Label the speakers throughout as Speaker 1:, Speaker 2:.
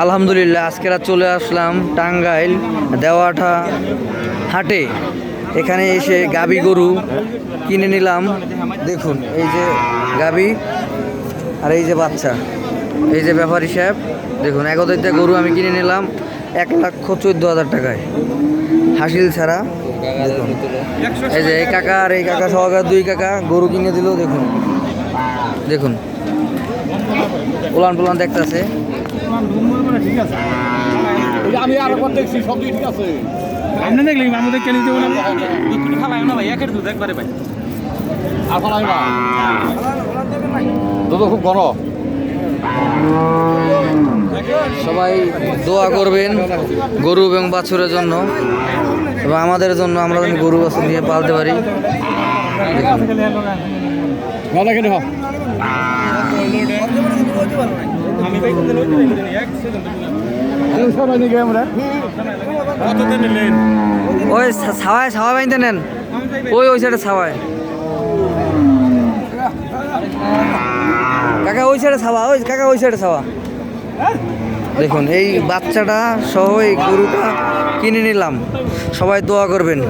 Speaker 1: আলহামদুলিল্লাহ, আজকে রাত চলে আসলাম টাঙ্গাইল দেওয়াঠা হাটে। এখানে এসে গাবি গরু কিনে নিলাম। দেখুন, এই যে গাবি আর এই যে বাচ্চা। এই যে ব্যাপারী সাহেব, দেখুন একদিকটা গরু আমি কিনে নিলাম এক লক্ষ চোদ্দ হাজার টাকায়। হাসিল ছাড়া এই যে এই কাকা আর এই কাকা সহকার দুই কাকা গরু কিনে দিল, দেখুন। দেখুন। উলান পুলান দেখতেছে।
Speaker 2: ঠিক আছে। আমি আর একবার দেখছি সব ঠিক আছে। আপনি দেখলি আমি দেখে নিতে বললাম দুধ খালাই না ভাই একের দুধ একবারে ভাই। আর না? দুধ খুব গরম
Speaker 1: সবাই দোয়া করবেন গরু এবং বাছুরের জন্য এবং আমাদের জন্য আমরা যেন গরু বাছুর নিয়ে পালতে পারি। দেখুন। ওই ছাওয়ায় ছাওয়া বাইতে নেন। ওই ওই সাইডে ছাওয়ায় কাকা ওই সাইডে ছাওয়া ওই কাকা ওই সাইডে ছাওয়া দেখুন এই বাচ্চাটা সহ এই গরুটা কিনে নিলাম। সবাই দোয়া করবেন।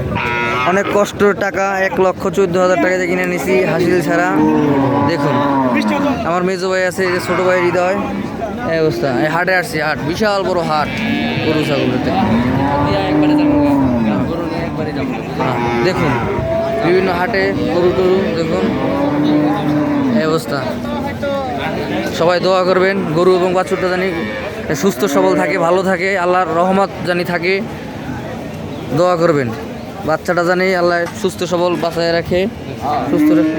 Speaker 1: অনেক কষ্টের টাকা এক লক্ষ চোদ্দ হাজার টাকা দিয়ে কিনে নিছি হাসিল ছাড়া। দেখুন আমার মেজো ভাই আছে যে ছোটো ভাই হৃদয় এই অবস্থা। এই হাটে আসছি হাট বিশাল বড় হাট গরু ছাগলতে। হ্যাঁ, দেখুন বিভিন্ন হাটে গরু টরু দেখুন এই অবস্থা। সবাই দোয়া করবেন গরু এবং বাছুরটা জানি সুস্থ সবল থাকে ভালো থাকে আল্লাহর রহমত জানি থাকে। দোয়া করবেন। বাচ্চাটা জানি আল্লাহ সুস্থ সবল বাঁচায় রাখে সুস্থ রাখে।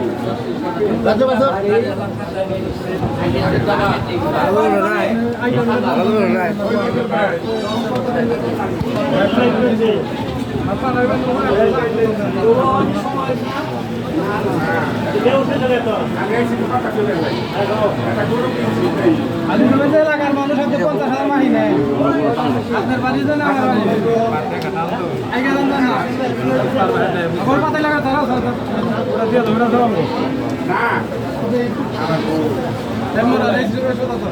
Speaker 3: এলাকার মানুষ হয়তো পঞ্চাশ হাজার মাহি নেয় আপনার বাড়ির জন্য আমার বাড়ি ওরা দিয়ে দেবো না তেমন আর এই যুগে শোধ আছে।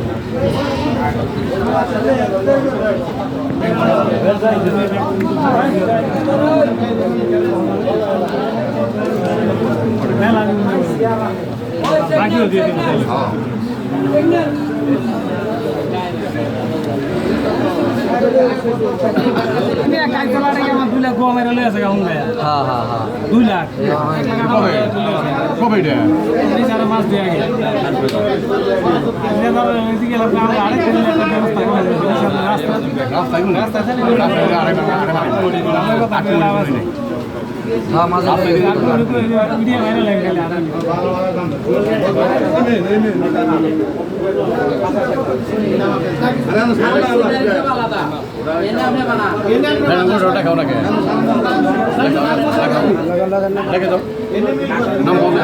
Speaker 3: বাকিও দিয়ে দিন আমার দুই লাখ গোয়া মেরে লয়ে আছে গাউন গায়া
Speaker 1: হ্যাঁ হ্যাঁ হ্যাঁ।
Speaker 3: দুই লাখ।
Speaker 2: কবে?
Speaker 3: মাস দিয়ে
Speaker 1: হ্যাঁ মাঝে
Speaker 3: ভিডিও
Speaker 2: ওটা খাও নাকি দেখে তো নাম বলবে